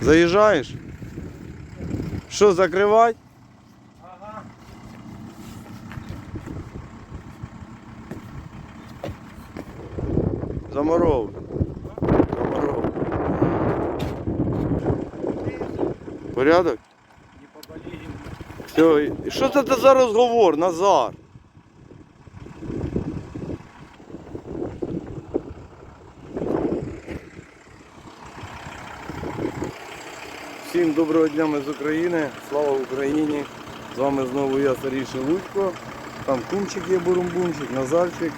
Заїжджаєш? Що, закривай? Ага. Заморов. Заморов. Порядок? Не поболеем. Все. І що це за розговор, Назар? Всім доброго дня ми з України. Слава Україні! З вами знову я, старіший Лудько. Там кумчик є бурумбунчик, Назарчик.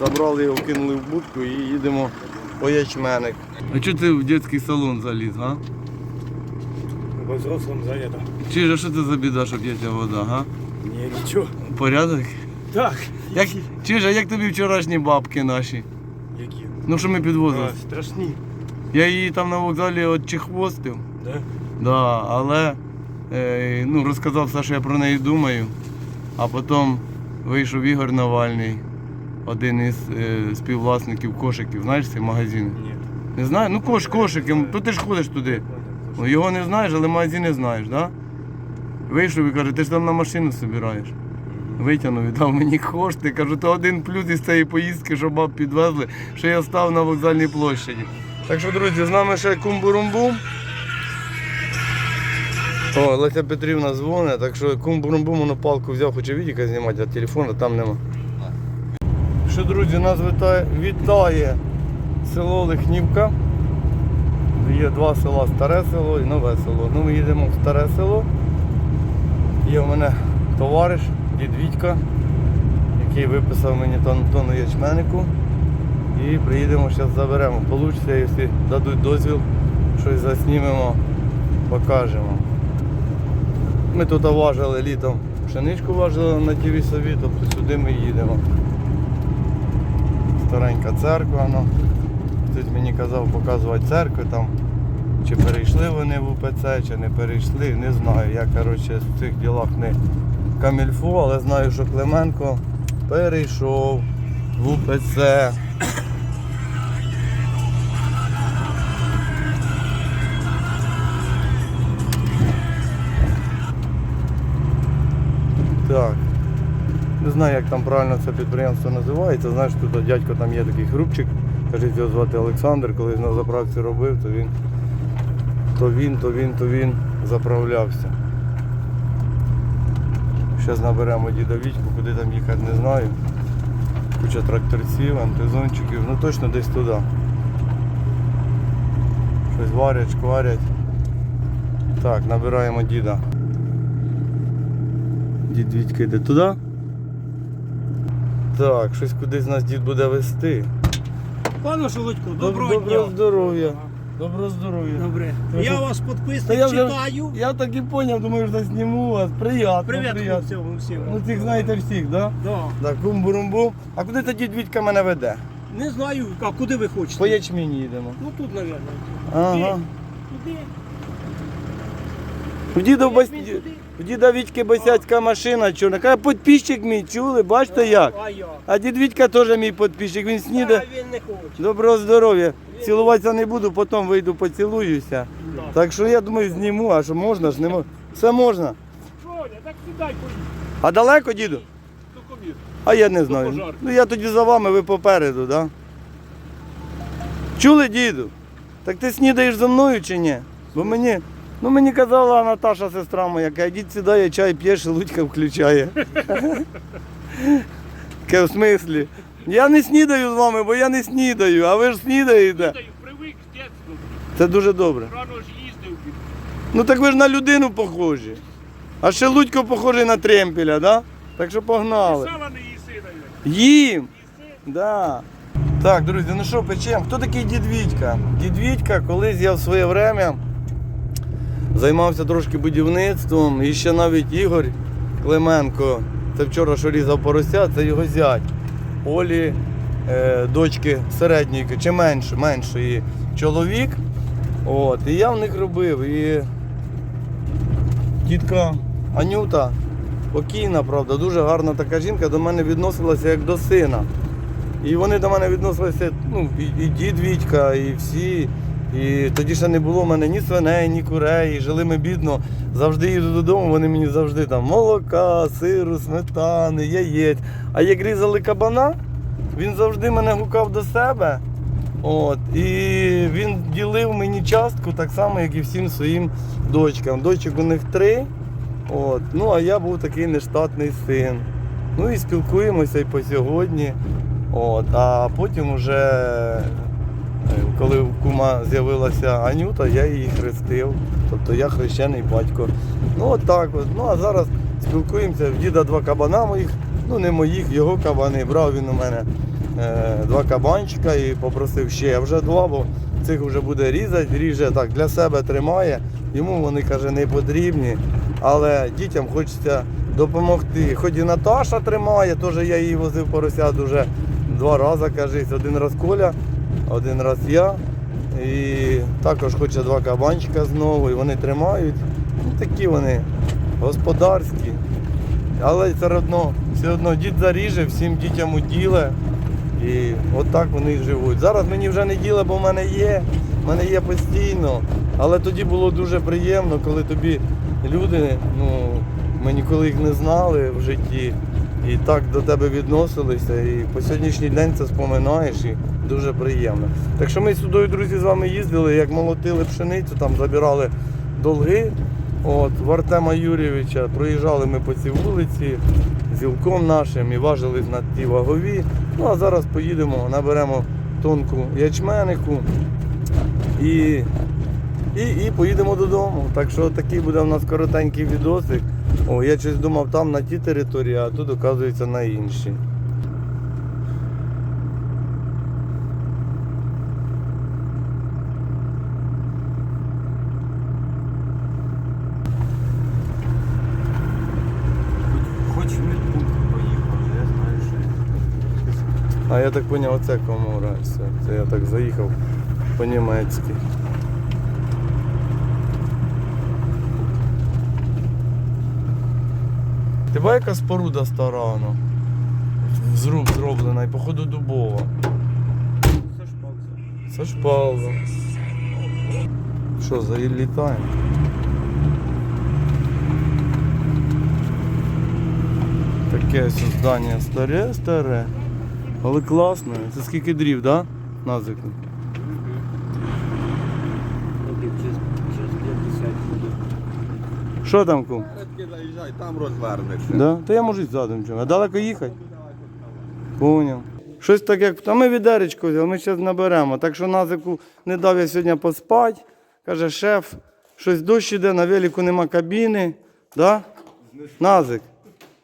Забрали його, кинули в будку і їдемо по ячменник. А чого ти в дитячий салон заліз, а? Во взрослом занято. Чи ж що це за біда, що п'ється вода, га? Не, ничего. Порядок? Так. Як, чи ж, а як тобі вчорашні бабки наші? Які? Ну що ми підвозили? А, страшні. Я її там на вокзалі от чехвостив, Да? да, але е, ну, розказав все, що я про неї думаю. А потім вийшов Ігор Навальний, один із е, співвласників кошиків. Знаєш цей магазин? Нет. Не знаю? Ну кош, кошики, то ти ж ходиш туди. Ну, його не знаєш, але магазини знаєш, да? Вийшов і каже, ти ж там на машину збираєш. Витягнув і дав мені кошти. Кажу, то один плюс із цієї поїздки, що баб підвезли, що я став на вокзальній площаді. Так що, друзі, з нами ще кум-бурум-бум. О, Леся Петрівна дзвонить, так що кум-бурум-бум воно палку взяв, хоче відіка знімати, а телефона там нема. Що, друзі, нас вітає, вітає село Лихнівка. Є два села, старе село і нове село. Ну, ми їдемо в старе село. Є в мене товариш, дід Вітька, який виписав мені тон, тонну ячменику. І приїдемо, зараз заберемо. Получиться, якщо дадуть дозвіл, щось заснімемо, покажемо. Ми тут важили літом пшеничку важили на ті вісові, тобто сюди ми їдемо. Старенька церква, ну. Хтось мені казав показувати церкви там. Чи перейшли вони в УПЦ, чи не перейшли, не знаю. Я коротше, в цих ділах не камільфо, але знаю, що Клименко перейшов в УПЦ. Так. Не знаю, як там правильно це підприємство називається. Знаєш, тут дядько там є такий хрупчик, каже, його звати Олександр, коли на заправці робив, то він то він, то він, то він заправлявся. Зараз наберемо діда Вітьку, куди там їхати не знаю. Куча тракторців, антизончиків, ну точно десь туди. Щось варять, шкварять. Так, набираємо діда. Дід Вітька йде туди. Так, щось кудись нас дід буде вести. Пане Шелудько, доброго Доброго дня. здоров'я. Доброго здоров'я. Добре. Та Я вас Та підписник я вже- читаю. Я так і зрозумів, думаю, що засніму вас. Приятно. Привіт приятно. хлопцям всім. Ну цих знаєте всіх, да? Да. Так, бум-бурум-бум. А куди тоді Вітька мене веде? Не знаю, а куди ви хочете? По ячміні їдемо. Ну тут, мабуть. Ага. Куди? В діда, в бас... В діда Вітьки босяцька машина чорна. Каже, підписчик мій, чули, бачите як? А я. А дід Вітька теж мій підписчик, він снідає. А він не хоче. Доброго здоров'я. Цілуватися не буду, потім вийду поцілуюся. Так що я думаю, зніму, а що можна ж не можна. Все можна. Жоля, так сідай поїдь. А далеко, діду? А я не знаю. пожарки. Ну я тоді за вами, ви попереду, так? Да? Чули, діду? Так ти снідаєш за мною чи ні? Бо мені. Ну мені казала Наташа, сестра моя, каже, дід сідає, чай п'є, шелудька включає. Таке в смислі. Я не снідаю з вами, бо я не снідаю, а ви ж снідаєте. Та привик з дитинства. Це дуже добре. Рано ж їздив. Ну так ви ж на людину похожі. А ще Лудько похожий на тремпеля, да? Так що погнали. Сала не їси, навіть. Їм! Да. Так, друзі, ну що, печем? Хто такий дід Вітька? Дід Вітька, колись я в своє время займався трошки будівництвом. І ще навіть Ігор Клименко, це вчора що різав порося, це його зять. Олі, е, дочки середньої, чи менше, меншої чоловік. От, і я в них робив. І тітка Анюта, покійна, правда, дуже гарна така жінка, до мене відносилася як до сина. І вони до мене відносилися, ну, і, і дід Вітька, і всі. І тоді ще не було в мене ні свиней, ні курей. І жили ми бідно. Завжди їду додому, вони мені завжди там молока, сиру, сметани, яєць. А як різали кабана, він завжди мене гукав до себе. От, і він ділив мені частку так само, як і всім своїм дочкам. Дочок у них три. От, ну а я був такий нештатний син. Ну і спілкуємося і по сьогодні. От, а потім уже, е, коли в кума з'явилася Анюта, я її хрестив. Тобто я хрещений батько. Ну от так от. Ну а зараз спілкуємося. В діда два кабана моїх, ну не моїх, його кабани. Брав він у мене е, два кабанчика і попросив ще. А вже два, бо цих вже буде різати, ріже так для себе тримає. Йому вони каже не потрібні. Але дітям хочеться допомогти. Хоч і Наташа тримає, теж я її возив поросят вже два рази, кажись, один раз Коля, один раз я. І також хоче два кабанчика знову, і вони тримають. Ну, такі вони господарські. Але все одно, все одно дід заріже, всім дітям уділе. І отак вони живуть. Зараз мені вже не діле, бо в мене є, в мене є постійно. Але тоді було дуже приємно, коли тобі люди, ну, ми ніколи їх не знали в житті. І так до тебе відносилися. І по сьогоднішній день це споминаєш і дуже приємно. Так що ми сюди, друзі, з вами їздили, як молотили пшеницю, там забирали долги. От, в Артема Юрійовича проїжджали ми по цій вулиці з зілком нашим і важили на ті вагові. Ну а зараз поїдемо, наберемо тонку ячменику і, і, і поїдемо додому. Так що такий буде у нас коротенький відосик. О, я щось думав там на тій території, а тут оказується на іншій. А я так зрозумів, оце кому нравиться. Це я так заїхав по-німецьки. Бачиш, яка споруда стара воно? Зруб зроблена і походу дубова. Це ж пауза. Це ж пауза. Що, залітаємо? Таке здання старе, старе. Але класне. Це скільки дрів, да? Назику? Що там кум? Заїжджай, там розвернешся. Да? Та я можу й задом чому. А далеко їхати? Поняв. Щось таке, як. Та ми відеречко взяли, ми зараз наберемо. Так що Назику не дав я сьогодні поспати. Каже, шеф, щось дощ іде, на велику нема кабіни. Да? Назик.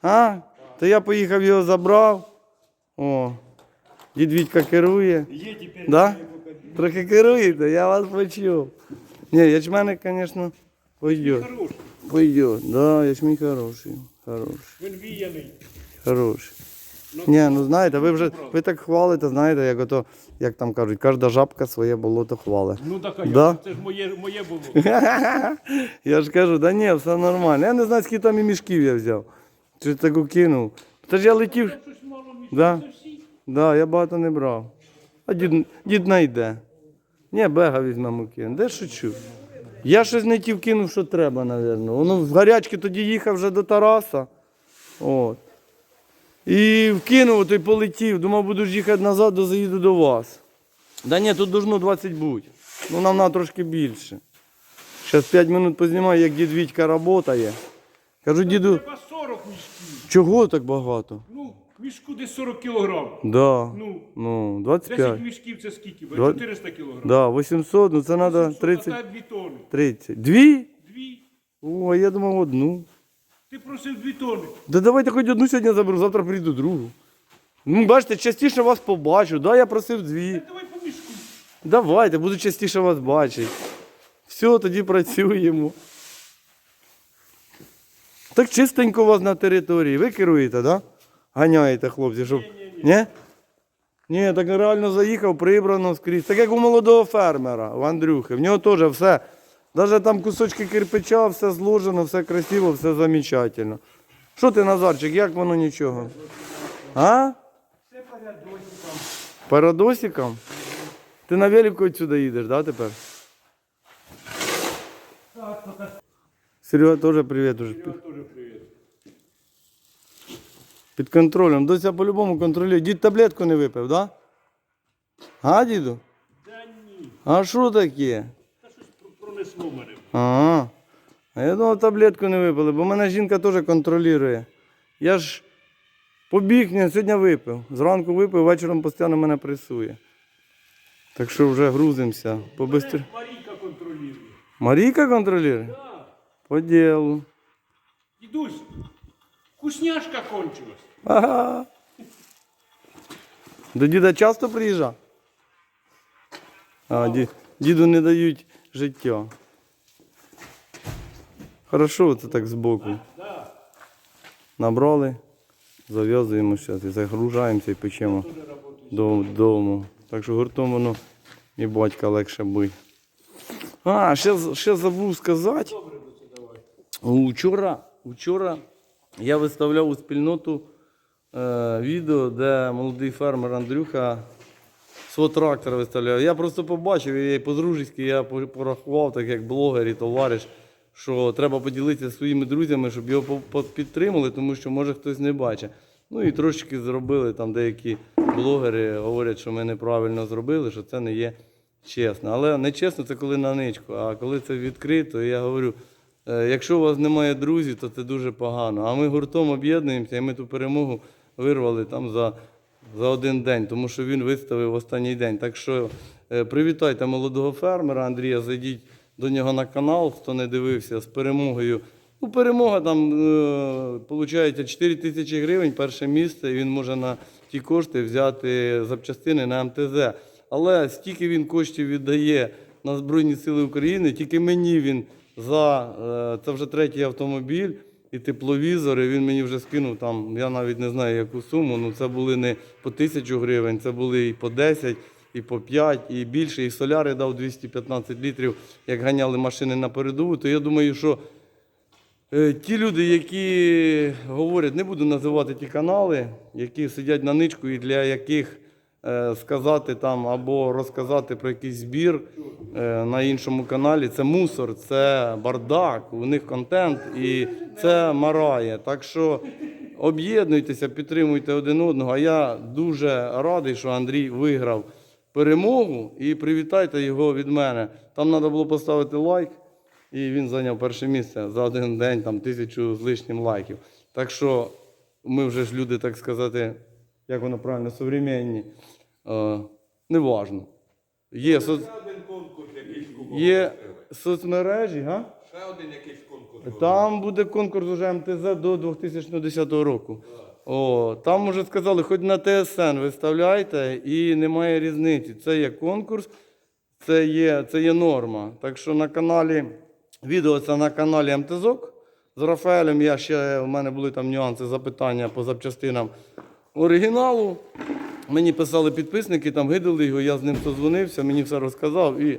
А? То я поїхав його забрав. О. Дід Вітька керує. Є тепер Да? Трохи керуєте, я вас почув. Ні, ячменник, звісно, пойдет. Пойдет, да, ячмінь хороший. Хороший. Він віяний. Хороший. Ні, ну знаєте, ви вже ви так хвалите, знаєте, як ото, як там кажуть, кожна жабка своє болото хвалить. Ну так, а Да? це ж моє, моє було. Я ж кажу, да ні, все нормально. Я не знаю, скільки там і мішків я взяв. Чи таку кинув. Та ж я летів. Щось мало місця. Да. Це всі. Да, я багато не брав. А дід, дід найде. Ні, бега візьмемо кину. Де шучу? Я щось не ті вкинув, що треба, мабуть. Воно в гарячки тоді їхав вже до Тараса. От. І вкинув, то й полетів. Думав, буду ж їхати назад, то заїду до вас. Да ні, тут должно 20 бути. Ну нам треба трошки більше. Зараз 5 минут познімаю, як дід Вітька працює. Кажу, діду, 40 мішків. чого так багато? Мішку десь 40 кілограм. Да. Ну, Ну, 10 мішків це скільки? бо? Два- 400 кілограм. Да, 800, ну це треба 30. а 2 тони. 30. Дві? Дві. О, я думав одну. Ти просив 2 тони. Да давайте хоч одну сьогодні заберу, завтра прийду другу. Ну, бачите, частіше вас побачу. Да, я просив дві. Так давай по мішку. Давайте, буду частіше вас бачити. Все, тоді працюємо. Так чистенько у вас на території. Ви керуєте, так? Да? Ганяєте, хлопці, щоб. Ні? Ні, так реально заїхав, прибрано скрізь. Так як у молодого фермера, у Андрюхи. В нього теж все. Навіть там кусочки кирпича, все зложено, все красиво, все замечательно. Що ти, Назарчик, як воно нічого? А? Парадосиком. Парадосиком? Ти на велику відсюди їдеш, да, тепер? Серега теж привіт уже. Я теж привіт. Під контролем. Дося по-любому контролює. Дід таблетку не випив, да? А, діду? Та ні. А що таке? Та щось про- пронесло мене. Ага. А я думав, таблетку не випили, бо мене жінка теж контролює. Я ж побіг, ні, сьогодні випив. Зранку випив, вечором постійно мене пресує. Так що вже грузимося. Побистр... Марійка контролює. Марійка контролює? Так. По ділу. Дідусь, вкусняшка кончилась. Ага. До діда часто приїжджав? А, ді, діду не дають життя. Хорошо, це так збоку. Набрали, зав'язуємо зараз і загружаємося і печемо додому. Так що гуртом воно і батька легше бить. А, ще, з- ще забув сказати. Вчора, вчора я виставляв у спільноту е, відео, де молодий фермер Андрюха свого трактора виставляв. Я просто побачив і по-дружеськи я порахував, так як блогер і товариш, що треба поділитися своїми друзями, щоб його підтримали, тому що може хтось не бачить. Ну і трошки зробили там деякі блогери говорять, що ми неправильно зробили, що це не є чесно. Але не чесно це коли на ничку, а коли це відкрито, я говорю. Е, Якщо у вас немає друзів, то це дуже погано. А ми гуртом об'єднуємося і ми ту перемогу вирвали там за, за один день, тому що він виставив останній день. Так що е, привітайте молодого фермера Андрія, зайдіть до нього на канал, хто не дивився, з перемогою. Ну, перемога там, е, виходить, 4 тисячі гривень, перше місце, і він може на ті кошти взяти запчастини на МТЗ. Але стільки він коштів віддає на Збройні Сили України, тільки мені він за е, це вже третій автомобіль і тепловізори. Він мені вже скинув там, я навіть не знаю яку суму. Ну це були не по тисячу гривень, це були і по 10, і по 5, і більше. І соляри дав 215 літрів, як ганяли машини на передову. То я думаю, що Е, Ті люди, які говорять, не буду називати ті канали, які сидять на ничку і для яких сказати там або розказати про якийсь збір е, на іншому каналі, це мусор, це бардак, у них контент і це марає. Так що об'єднуйтеся, підтримуйте один одного. А я дуже радий, що Андрій виграв перемогу і привітайте його від мене. Там треба було поставити лайк. І він зайняв перше місце за один день, там тисячу з лишнім лайків. Так що ми вже ж люди, так сказати, як воно правильно, современні. Е, неважно. Є, соц... Один конкурс якийсь кубок. Є соцмережі, га? Ще один якийсь конкурс. Там буде конкурс уже МТЗ до 2010 року. О, там вже сказали, хоч на ТСН виставляйте, і немає різниці. Це є конкурс, це є, це є норма. Так що на каналі, відео це на каналі МТЗок. З Рафаелем я ще, у мене були там нюанси, запитання по запчастинам оригіналу. Мені писали підписники, там гидали його, я з ним созвонився, мені все розказав. І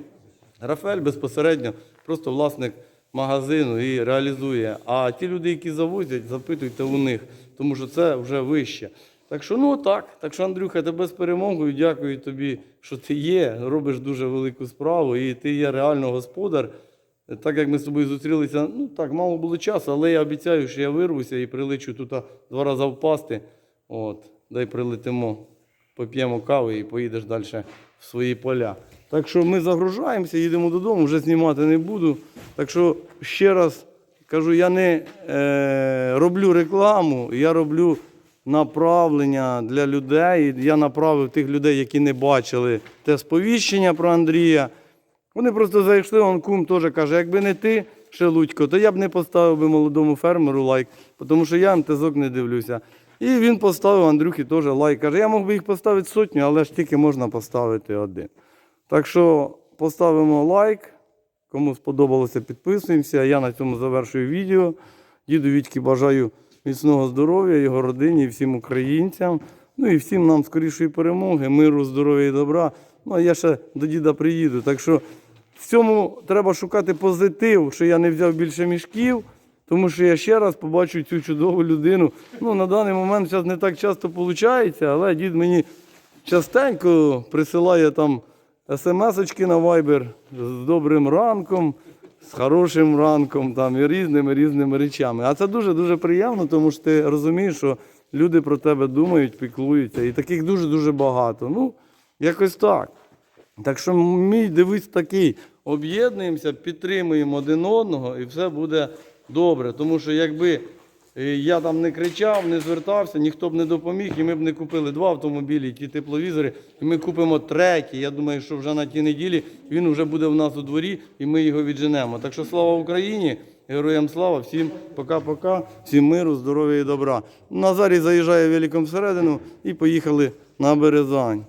Рафаель безпосередньо просто власник магазину і реалізує. А ті люди, які завозять, запитуйте у них, тому що це вже вище. Так що, ну так. Так що, Андрюха, тебе з перемогою. Дякую тобі, що ти є. Робиш дуже велику справу, і ти є реально господар. Так як ми з тобою зустрілися, ну так, мало було часу, але я обіцяю, що я вирвуся і прилечу тут два рази впасти. От, дай прилетимо, поп'ємо кави і поїдеш далі в свої поля. Так що ми загружаємося, їдемо додому, вже знімати не буду. Так що ще раз кажу, я не е, роблю рекламу, я роблю направлення для людей. Я направив тих людей, які не бачили те сповіщення про Андрія. Вони просто зайшли, он кум теж каже, якби не ти, Шелудько, то я б не поставив би молодому фермеру лайк, тому що я МТЗок не дивлюся. І він поставив Андрюхі теж лайк. Каже, я мог би їх поставити сотню, але ж тільки можна поставити один. Так що поставимо лайк. Кому сподобалося, підписуємося. Я на цьому завершую відео. Діду Вітьки бажаю міцного здоров'я, його родині, всім українцям. Ну і всім нам скорішої перемоги, миру, здоров'я і добра. Ну а я ще до діда приїду. Так що в цьому треба шукати позитив, що я не взяв більше мішків, тому що я ще раз побачу цю чудову людину. Ну, на даний момент зараз не так часто виходить, але дід мені частенько присилає там смс-очки на Viber з добрим ранком, з хорошим ранком там, і різними різними речами. А це дуже-дуже приємно, тому що ти розумієш, що люди про тебе думають, піклуються. І таких дуже-дуже багато. Ну, якось так. Так що мій дивись такий, об'єднуємося, підтримуємо один одного і все буде добре. Тому що якби е, я там не кричав, не звертався, ніхто б не допоміг, і ми б не купили два автомобілі, ті тепловізори, і ми купимо третій. Я думаю, що вже на тій неділі він вже буде в нас у дворі, і ми його відженемо. Так що слава Україні! Героям слава, всім пока-пока, всім миру, здоров'я і добра. Назарій заїжджає великом всередину і поїхали на Березань.